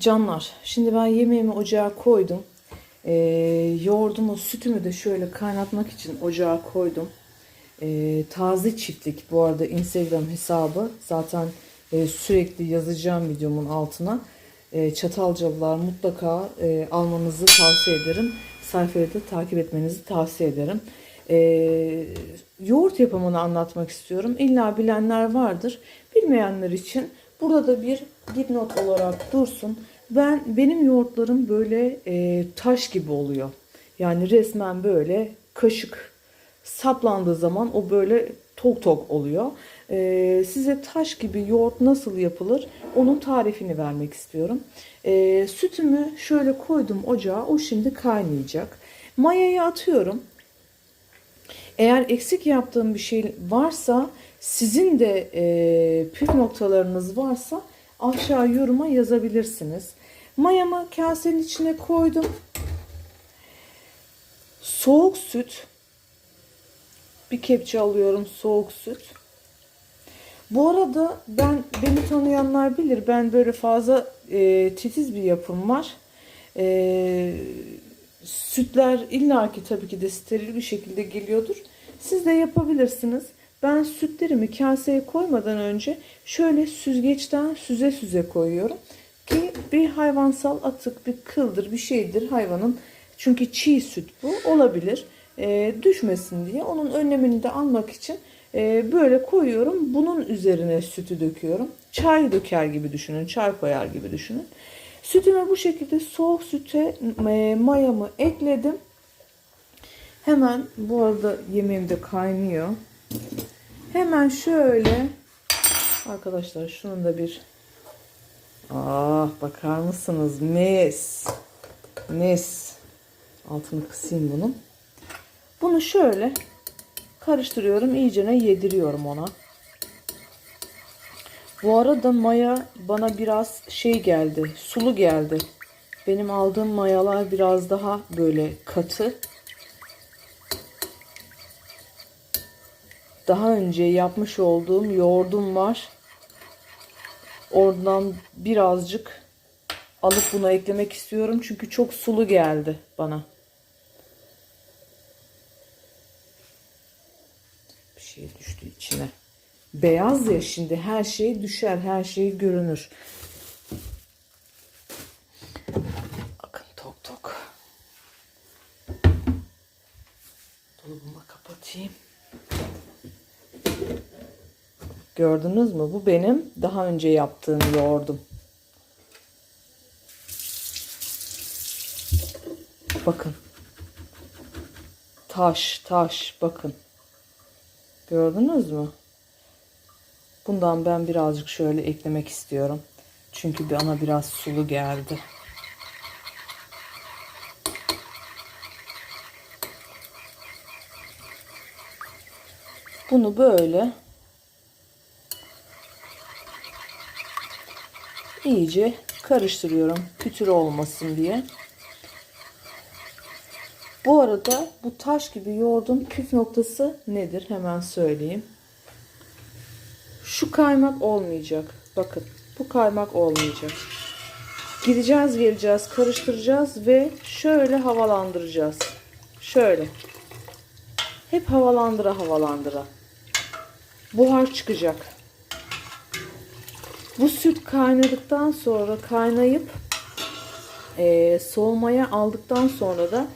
Canlar, şimdi ben yemeğimi ocağa koydum. Ee, yoğurdumu, sütümü de şöyle kaynatmak için ocağa koydum. Ee, taze çiftlik bu arada Instagram hesabı. Zaten e, sürekli yazacağım videomun altına. E, Çatalcalılar mutlaka e, almanızı tavsiye ederim. Sayfayı da takip etmenizi tavsiye ederim. E, yoğurt yapımını anlatmak istiyorum. İlla bilenler vardır. Bilmeyenler için burada da bir dipnot olarak dursun. Ben benim yoğurtlarım böyle e, taş gibi oluyor. Yani resmen böyle kaşık saplandığı zaman o böyle tok tok oluyor. Ee, size taş gibi yoğurt nasıl yapılır onun tarifini vermek istiyorum. Ee, sütümü şöyle koydum ocağa o şimdi kaynayacak. Mayayı atıyorum. Eğer eksik yaptığım bir şey varsa sizin de e, püf noktalarınız varsa aşağı yoruma yazabilirsiniz. Mayamı kasenin içine koydum. Soğuk süt bir kepçe alıyorum soğuk süt. Bu arada ben beni tanıyanlar bilir ben böyle fazla e, titiz bir yapım var. E, sütler illaki tabii ki de steril bir şekilde geliyordur. Siz de yapabilirsiniz. Ben sütlerimi kaseye koymadan önce şöyle süzgeçten süze süze koyuyorum. Ki bir hayvansal atık, bir kıldır, bir şeydir hayvanın. Çünkü çiğ süt bu olabilir e, düşmesin diye onun önlemini de almak için e, böyle koyuyorum. Bunun üzerine sütü döküyorum. Çay döker gibi düşünün. Çay koyar gibi düşünün. Sütüme bu şekilde soğuk süte e, mayamı ekledim. Hemen bu arada yemeğim de kaynıyor. Hemen şöyle arkadaşlar şunun da bir ah bakar mısınız mis mis altını kısayım bunun. Bunu şöyle karıştırıyorum. iyicene yediriyorum ona. Bu arada maya bana biraz şey geldi. Sulu geldi. Benim aldığım mayalar biraz daha böyle katı. Daha önce yapmış olduğum yoğurdum var. Oradan birazcık alıp buna eklemek istiyorum. Çünkü çok sulu geldi bana. bir şey düştü içine. Beyaz ya şimdi her şey düşer, her şey görünür. Bakın tok tok. Dolabımı kapatayım. Gördünüz mü? Bu benim daha önce yaptığım yoğurdum. Bakın. Taş, taş, bakın. Gördünüz mü? Bundan ben birazcık şöyle eklemek istiyorum. Çünkü bana biraz sulu geldi. Bunu böyle iyice karıştırıyorum. Pütür olmasın diye. Bu arada bu taş gibi yoğurdun püf noktası nedir? Hemen söyleyeyim. Şu kaymak olmayacak. Bakın bu kaymak olmayacak. Gideceğiz geleceğiz karıştıracağız ve şöyle havalandıracağız. Şöyle. Hep havalandıra havalandıra. Buhar çıkacak. Bu süt kaynadıktan sonra kaynayıp e, soğumaya aldıktan sonra da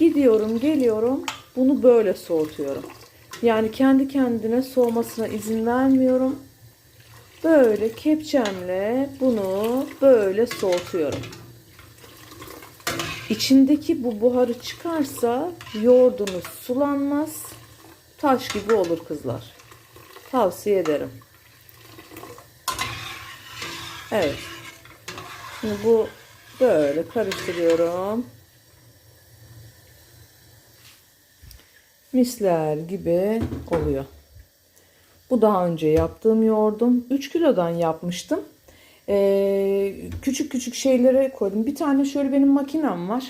Gidiyorum geliyorum bunu böyle soğutuyorum. Yani kendi kendine soğumasına izin vermiyorum. Böyle kepçemle bunu böyle soğutuyorum. İçindeki bu buharı çıkarsa yoğurdunuz sulanmaz. Taş gibi olur kızlar. Tavsiye ederim. Evet. Şimdi bu böyle karıştırıyorum. misler gibi oluyor. Bu daha önce yaptığım yoğurdum. 3 kilodan yapmıştım. Ee, küçük küçük şeylere koydum. Bir tane şöyle benim makinem var.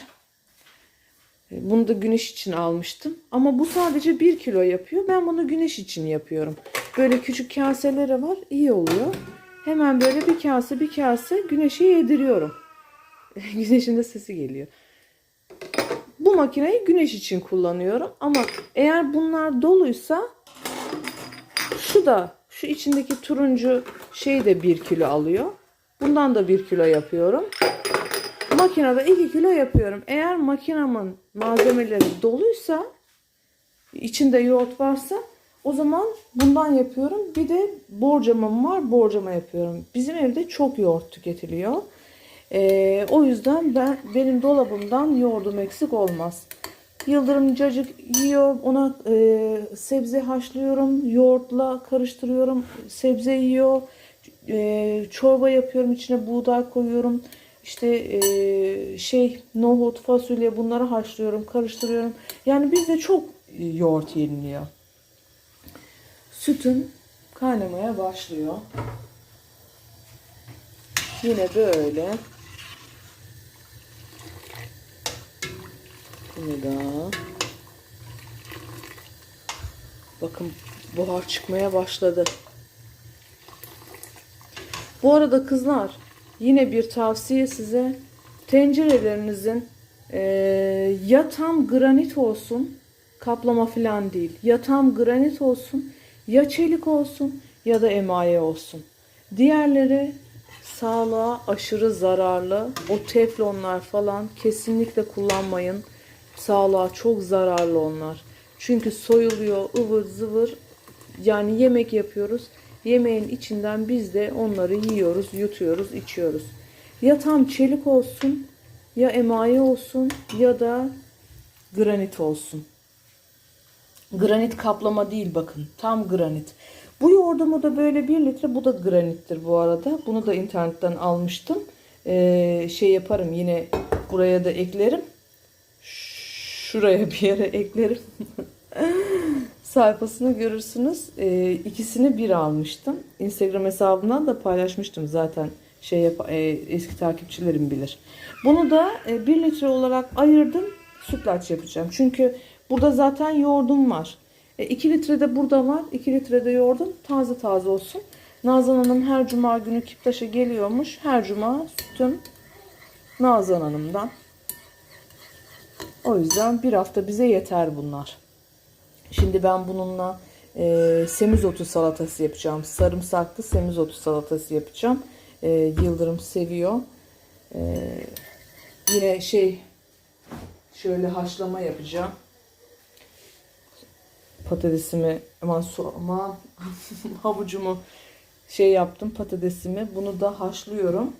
Ee, bunu da güneş için almıştım. Ama bu sadece 1 kilo yapıyor. Ben bunu güneş için yapıyorum. Böyle küçük kaselere var. İyi oluyor. Hemen böyle bir kase bir kase güneşe yediriyorum. Güneşin de sesi geliyor. Bu makineyi güneş için kullanıyorum ama eğer bunlar doluysa şu da şu içindeki turuncu şey de 1 kilo alıyor. Bundan da 1 kilo yapıyorum. Makinede 2 kilo yapıyorum. Eğer makinamın malzemeleri doluysa içinde yoğurt varsa o zaman bundan yapıyorum. Bir de borcamım var. Borcama yapıyorum. Bizim evde çok yoğurt tüketiliyor. Ee, o yüzden ben benim dolabımdan yoğurdum eksik olmaz. Yıldırım cacık yiyor. Ona e, sebze haşlıyorum. Yoğurtla karıştırıyorum. Sebze yiyor. E, çorba yapıyorum. içine buğday koyuyorum. İşte e, şey nohut, fasulye bunları haşlıyorum. Karıştırıyorum. Yani bizde çok yoğurt yeniliyor. Sütüm kaynamaya başlıyor. Yine böyle. Yine daha. Bakın buhar çıkmaya başladı. Bu arada kızlar yine bir tavsiye size tencerelerinizin eee, ya tam granit olsun kaplama falan değil ya tam granit olsun ya çelik olsun ya da emaye olsun. Diğerleri sağlığa aşırı zararlı. O teflonlar falan kesinlikle kullanmayın. Sağlığa çok zararlı onlar. Çünkü soyuluyor ıvır zıvır. Yani yemek yapıyoruz. Yemeğin içinden biz de onları yiyoruz, yutuyoruz, içiyoruz. Ya tam çelik olsun, ya emaye olsun ya da granit olsun. Granit kaplama değil bakın. Tam granit. Bu yoğurdumu da böyle 1 litre. Bu da granittir bu arada. Bunu da internetten almıştım. Ee, şey yaparım yine buraya da eklerim. Şuraya bir yere eklerim. Sayfasını görürsünüz. Ee, ikisini bir almıştım. Instagram hesabından da paylaşmıştım zaten. Şey yap, e, eski takipçilerim bilir. Bunu da 1 litre olarak ayırdım. Sütlaç yapacağım. Çünkü burada zaten yoğurdum var. 2 litre de burada var. 2 litre de yoğurdum. Taze taze olsun. Nazan Hanım her cuma günü Kiptaş'a geliyormuş. Her cuma sütüm Nazan Hanım'dan. O yüzden bir hafta bize yeter bunlar. Şimdi ben bununla e, semizotu salatası yapacağım. Sarımsaklı semizotu salatası yapacağım. E, Yıldırım seviyor. E, yine şey şöyle haşlama yapacağım. Patatesimi aman su aman havucumu şey yaptım patatesimi. Bunu da haşlıyorum.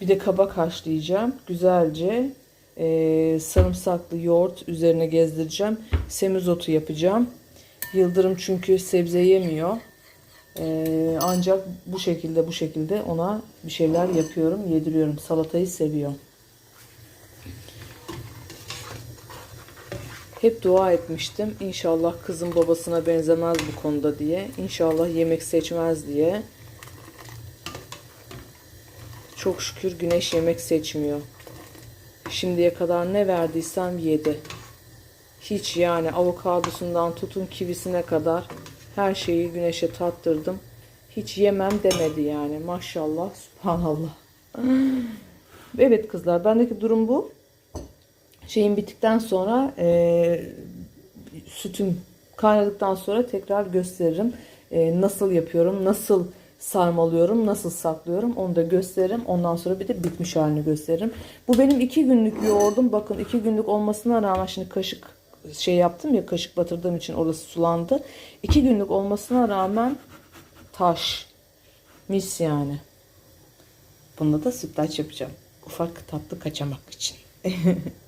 Bir de kabak haşlayacağım. Güzelce e, sarımsaklı yoğurt üzerine gezdireceğim. Semizotu yapacağım. Yıldırım çünkü sebze yemiyor. E, ancak bu şekilde bu şekilde ona bir şeyler yapıyorum, yediriyorum. Salatayı seviyor. Hep dua etmiştim. İnşallah kızım babasına benzemez bu konuda diye. İnşallah yemek seçmez diye. Çok şükür güneş yemek seçmiyor. Şimdiye kadar ne verdiysem yedi. Hiç yani avokadosundan tutun kivisine kadar her şeyi güneşe tattırdım. Hiç yemem demedi yani. Maşallah, subhanallah. Evet kızlar, bendeki durum bu. Şeyin bittikten sonra e, sütüm kaynadıktan sonra tekrar gösteririm. E, nasıl yapıyorum, nasıl sarmalıyorum, nasıl saklıyorum onu da gösteririm. Ondan sonra bir de bitmiş halini gösteririm. Bu benim iki günlük yoğurdum. Bakın iki günlük olmasına rağmen şimdi kaşık şey yaptım ya kaşık batırdığım için orası sulandı. İki günlük olmasına rağmen taş. Mis yani. Bunda da sütlaç yapacağım. Ufak tatlı kaçamak için.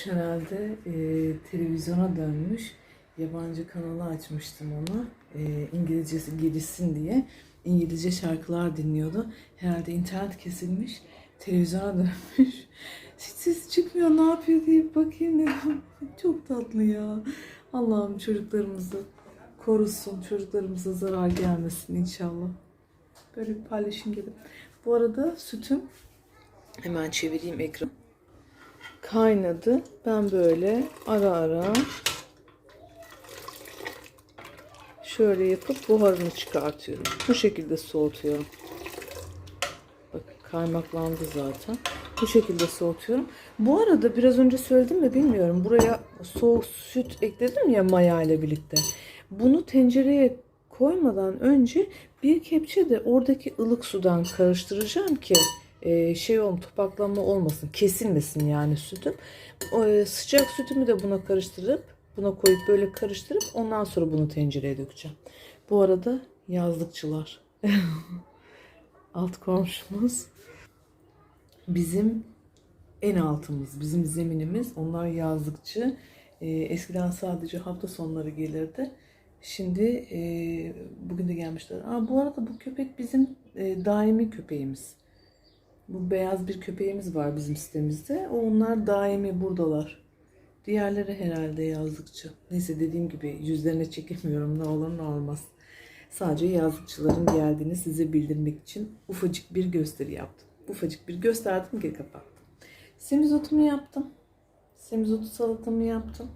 Durmuş herhalde. Ee, televizyona dönmüş. Yabancı kanalı açmıştım ona. Ee, İngilizcesi gelişsin diye. İngilizce şarkılar dinliyordu. Herhalde internet kesilmiş. Televizyona dönmüş. Hiç ses çıkmıyor ne yapıyor diye bakayım dedim. Çok tatlı ya. Allah'ım çocuklarımızı korusun. Çocuklarımıza zarar gelmesin inşallah. Böyle bir paylaşım dedim. Bu arada sütüm hemen çevireyim ekran. Kaynadı. Ben böyle ara ara şöyle yapıp buharını çıkartıyorum. Bu şekilde soğutuyorum. Bakın kaymaklandı zaten. Bu şekilde soğutuyorum. Bu arada biraz önce söyledim mi bilmiyorum. Buraya soğuk süt ekledim ya maya ile birlikte. Bunu tencereye koymadan önce bir kepçe de oradaki ılık sudan karıştıracağım ki e, şey olm topaklanma olmasın, kesilmesin yani sütüm. E, sıcak sütümü de buna karıştırıp buna koyup böyle karıştırıp ondan sonra bunu tencereye dökeceğim. Bu arada yazlıkçılar alt komşumuz bizim en altımız, bizim zeminimiz. Onlar yazlıkçı. E, eskiden sadece hafta sonları gelirdi. Şimdi e, bugün de gelmişler. Aa, bu arada bu köpek bizim e, daimi köpeğimiz. Bu beyaz bir köpeğimiz var bizim sitemizde. Onlar daimi buradalar. Diğerleri herhalde yazlıkçı. Neyse dediğim gibi yüzlerine çekemiyorum ne olur ne olmaz. Sadece yazlıkçıların geldiğini size bildirmek için ufacık bir gösteri yaptım. Ufacık bir gösterdim geri kapattım. Semizotumu yaptım. Semizotu salatamı yaptım.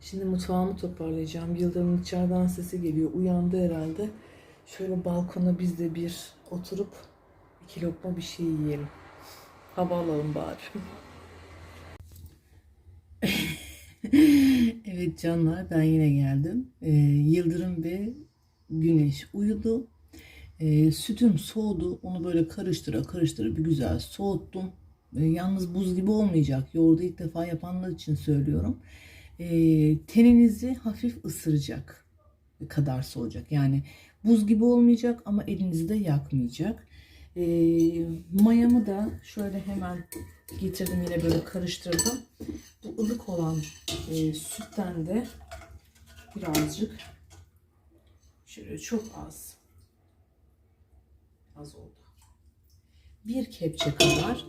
Şimdi mutfağımı toparlayacağım. Yıldırım'ın içeriden sesi geliyor. Uyandı herhalde. Şöyle balkona biz de bir oturup iki lokma bir şey yiyelim. Hava alalım bari. evet canlar ben yine geldim. Ee, Yıldırım ve Güneş uyudu. Ee, sütüm soğudu. Onu böyle karıştıra karıştıra bir güzel soğuttum. Ee, yalnız buz gibi olmayacak. Yoğurdu ilk defa yapanlar için söylüyorum. Ee, teninizi hafif ısıracak kadar soğuyacak. Yani buz gibi olmayacak ama elinizi de yakmayacak. Ee, mayamı da şöyle hemen getirdim yine böyle karıştırdım. Bu ılık olan e, sütten de birazcık şöyle çok az az oldu. Bir kepçe kadar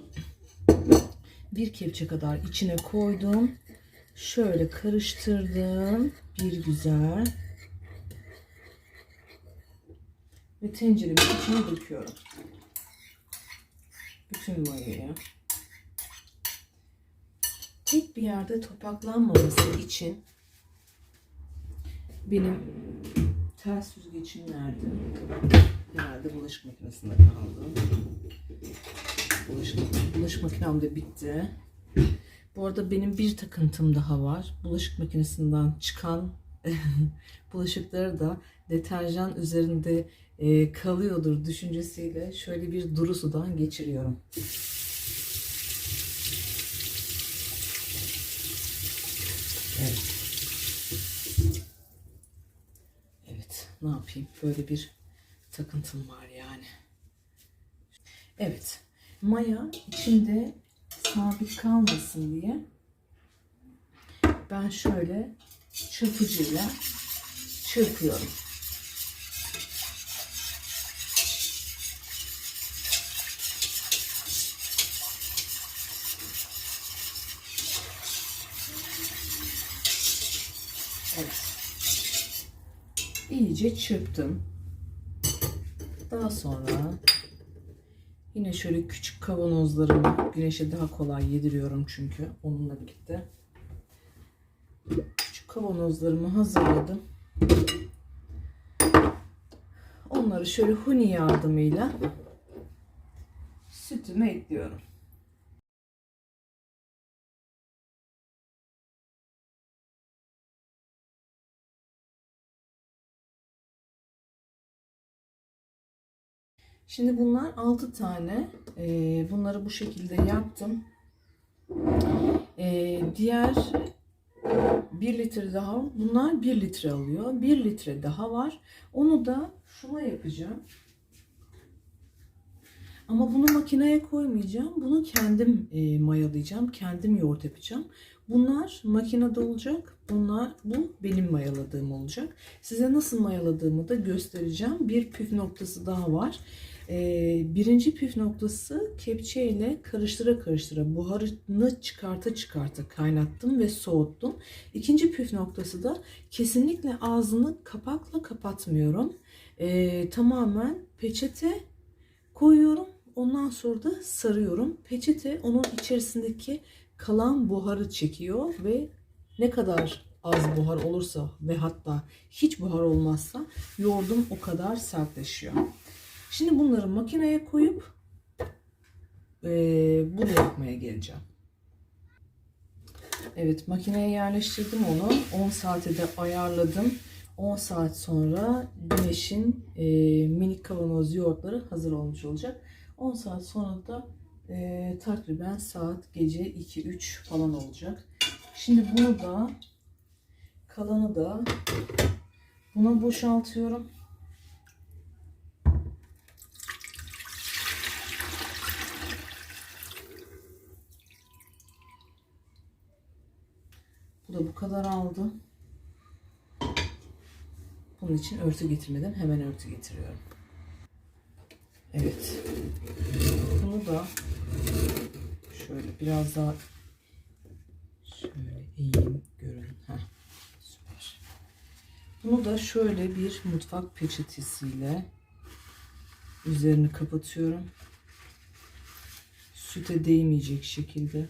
bir kepçe kadar içine koydum. Şöyle karıştırdım. Bir güzel. Ve tenceremin içine döküyorum. Bütün mayayı. Tek bir yerde topaklanmaması için benim ters süzgecim nerede? Herhalde bulaşık makinesinde kaldı. Bulaşık, bulaşık makinem de bitti. Bu arada benim bir takıntım daha var. Bulaşık makinesinden çıkan bulaşıkları da deterjan üzerinde e, kalıyordur düşüncesiyle şöyle bir duru sudan geçiriyorum. Evet. Evet, ne yapayım? Böyle bir takıntım var yani. Evet, maya içinde sabit kalmasın diye ben şöyle çırpıcıyla çırpıyorum. Evet. İyice çırptım. Daha sonra yine şöyle küçük kavanozlarımı güneşe daha kolay yediriyorum çünkü onunla birlikte. Küçük kavanozlarımı hazırladım. Onları şöyle huni yardımıyla sütüme ekliyorum. Şimdi bunlar 6 tane. Ee, bunları bu şekilde yaptım. Ee, diğer 1 litre daha. Bunlar 1 litre alıyor. 1 litre daha var. Onu da şuna yapacağım. Ama bunu makineye koymayacağım. Bunu kendim e, mayalayacağım. Kendim yoğurt yapacağım. Bunlar makinede olacak. Bunlar bu benim mayaladığım olacak. Size nasıl mayaladığımı da göstereceğim. Bir püf noktası daha var. Ee, birinci püf noktası kepçe ile karıştıra karıştıra buharını çıkarta çıkarta kaynattım ve soğuttum. İkinci püf noktası da kesinlikle ağzını kapakla kapatmıyorum. Ee, tamamen peçete koyuyorum. Ondan sonra da sarıyorum. Peçete onun içerisindeki kalan buharı çekiyor ve ne kadar az buhar olursa ve hatta hiç buhar olmazsa yoğurdum o kadar sertleşiyor. Şimdi bunları makineye koyup eee, bunu yapmaya geleceğim. Evet makineye yerleştirdim onu. 10 saate de ayarladım. 10 saat sonra güneşin eee, minik kavanoz yoğurtları hazır olmuş olacak. 10 saat sonra da eee takriben saat gece 2-3 falan olacak. Şimdi bunu da kalanı da buna boşaltıyorum. Bu da bu kadar aldı. Bunun için örtü getirmedim. Hemen örtü getiriyorum. Evet. Da şöyle biraz daha şöyle eğeyim görün. Heh, süper. Bunu da şöyle bir mutfak peçetesiyle üzerini kapatıyorum. Süte değmeyecek şekilde.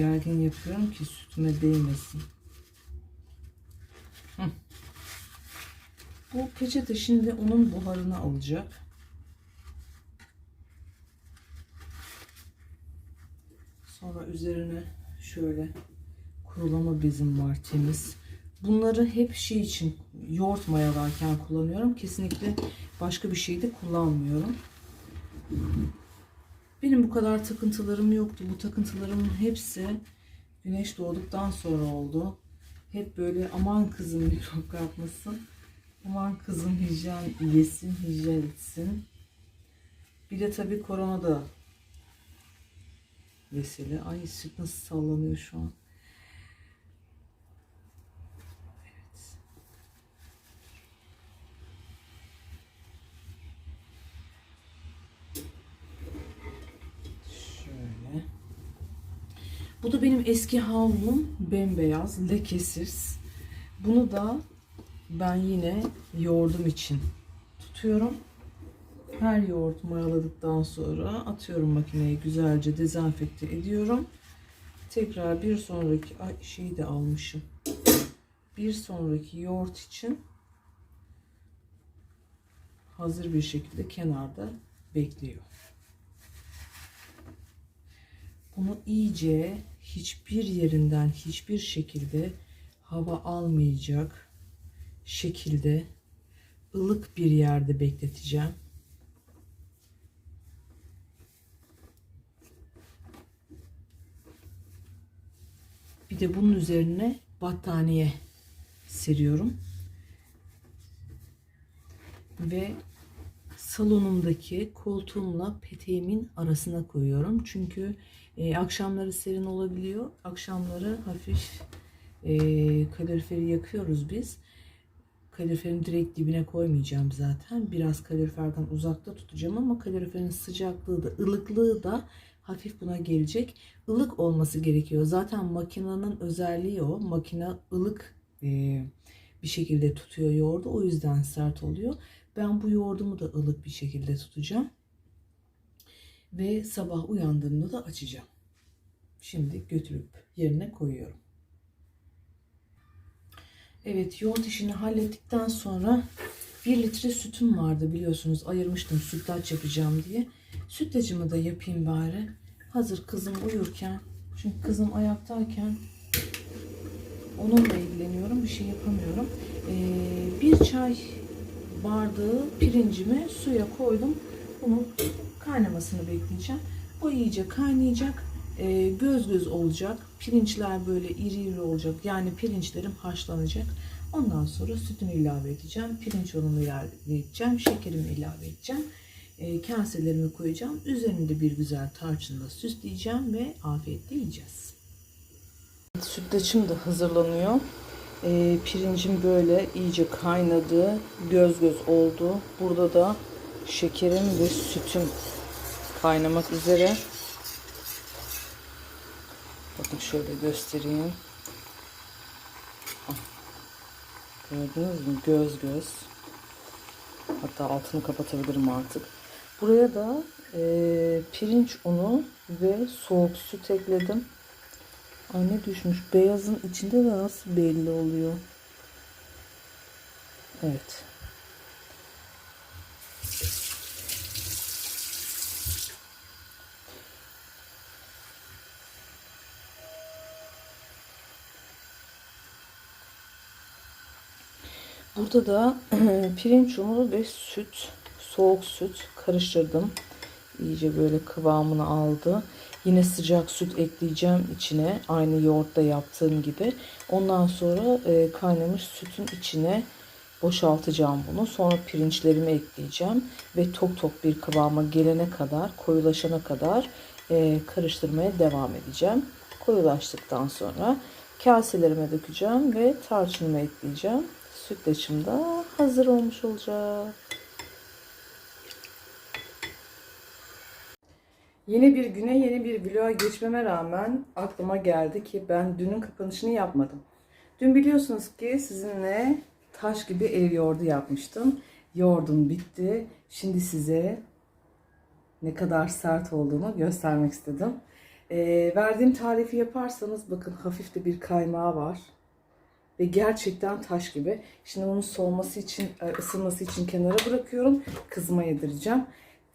Gergin yapıyorum ki sütüme değmesin. Hı. Bu peçete şimdi onun buharını alacak. Sonra üzerine şöyle kurulama bezim var temiz. Bunları hep şey için yoğurt mayalarken kullanıyorum. Kesinlikle başka bir şey de kullanmıyorum. Benim bu kadar takıntılarım yoktu. Bu takıntılarımın hepsi güneş doğduktan sonra oldu. Hep böyle aman kızım mikrop kapmasın. Aman kızım hijyen yesin, hijyen etsin. Bir de tabii korona da vesile. Ay süt nasıl sallanıyor şu an. Evet. Şöyle. Bu da benim eski havlum. Bembeyaz, lekesiz. Bunu da ben yine yoğurdum için tutuyorum. Her yoğurt mayaladıktan sonra atıyorum makineye güzelce dezenfekte ediyorum. Tekrar bir sonraki ay şeyi de almışım. Bir sonraki yoğurt için hazır bir şekilde kenarda bekliyor. Bunu iyice hiçbir yerinden hiçbir şekilde hava almayacak şekilde ılık bir yerde bekleteceğim. Bir de bunun üzerine battaniye seriyorum. Ve salonumdaki koltuğumla peteğimin arasına koyuyorum. Çünkü e, akşamları serin olabiliyor. Akşamları hafif e, kaloriferi yakıyoruz biz. Kaloriferin direkt dibine koymayacağım zaten. Biraz kaloriferden uzakta tutacağım ama kaloriferin sıcaklığı da ılıklığı da hafif buna gelecek. Ilık olması gerekiyor. Zaten makinenin özelliği o. Makine ılık e, bir şekilde tutuyor yoğurdu. O yüzden sert oluyor. Ben bu yoğurdumu da ılık bir şekilde tutacağım. Ve sabah uyandığımda da açacağım. Şimdi götürüp yerine koyuyorum. Evet yoğurt işini hallettikten sonra 1 litre sütüm vardı biliyorsunuz ayırmıştım sütlaç yapacağım diye. Sütlacımı da yapayım bari. Hazır kızım uyurken çünkü kızım ayaktayken onunla ilgileniyorum bir şey yapamıyorum. Ee, bir çay bardağı pirincimi suya koydum. Bunu kaynamasını bekleyeceğim. O iyice kaynayacak. Ee, göz göz olacak. Pirinçler böyle iri iri olacak. Yani pirinçlerim haşlanacak. Ondan sonra sütünü ilave edeceğim. Pirinç ununu ilave edeceğim. Şekerimi ilave edeceğim. E, kaselerimi koyacağım. Üzerinde bir güzel tarçınla süsleyeceğim ve afiyetle yiyeceğiz. Sütlaçım da hazırlanıyor. E, pirincim böyle iyice kaynadı. Göz göz oldu. Burada da şekerim ve sütüm kaynamak üzere. Bakın şöyle göstereyim. Ah. Gördünüz mü? Göz göz. Hatta altını kapatabilirim artık. Buraya da e, pirinç unu ve soğuk süt ekledim. Ay ne düşmüş. Beyazın içinde de nasıl belli oluyor. Evet. Burada da pirinç unu ve süt, soğuk süt karıştırdım. İyice böyle kıvamını aldı. Yine sıcak süt ekleyeceğim içine. Aynı yoğurtta yaptığım gibi. Ondan sonra e, kaynamış sütün içine boşaltacağım bunu. Sonra pirinçlerimi ekleyeceğim. Ve tok tok bir kıvama gelene kadar, koyulaşana kadar e, karıştırmaya devam edeceğim. Koyulaştıktan sonra kaselerime dökeceğim ve tarçınımı ekleyeceğim. Sütlaçım da hazır olmuş olacak. Yeni bir güne yeni bir vloga geçmeme rağmen aklıma geldi ki ben dünün kapanışını yapmadım. Dün biliyorsunuz ki sizinle taş gibi ev yoğurdu yapmıştım. Yoğurdum bitti. Şimdi size ne kadar sert olduğunu göstermek istedim. Ee, verdiğim tarifi yaparsanız bakın hafif de bir kaymağı var. Ve gerçekten taş gibi. Şimdi onun soğuması için, e, ısınması için kenara bırakıyorum. Kızıma yedireceğim.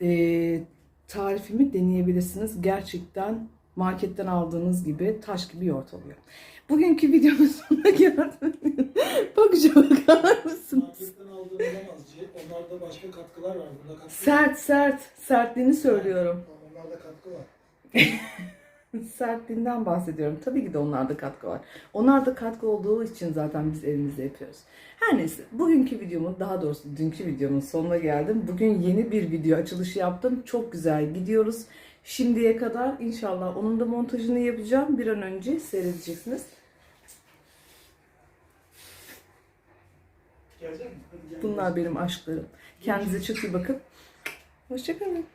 Ee, tarifimi deneyebilirsiniz. Gerçekten marketten aldığınız gibi taş gibi yoğurt oluyor. Bugünkü videomun sonuna geldim. Bakışa bakar mısınız? Onlarda başka katkılar var. Bunda katkı Sert sert. Sertliğini söylüyorum. Onlarda katkı var. Sertliğinden bahsediyorum. Tabii ki de onlarda katkı var. Onlarda katkı olduğu için zaten biz evimizde yapıyoruz. Her neyse bugünkü videomun daha doğrusu dünkü videomun sonuna geldim. Bugün yeni bir video açılışı yaptım. Çok güzel gidiyoruz. Şimdiye kadar inşallah onun da montajını yapacağım. Bir an önce seyredeceksiniz. Bunlar benim aşklarım. Kendinize çok iyi bakın. Hoşçakalın.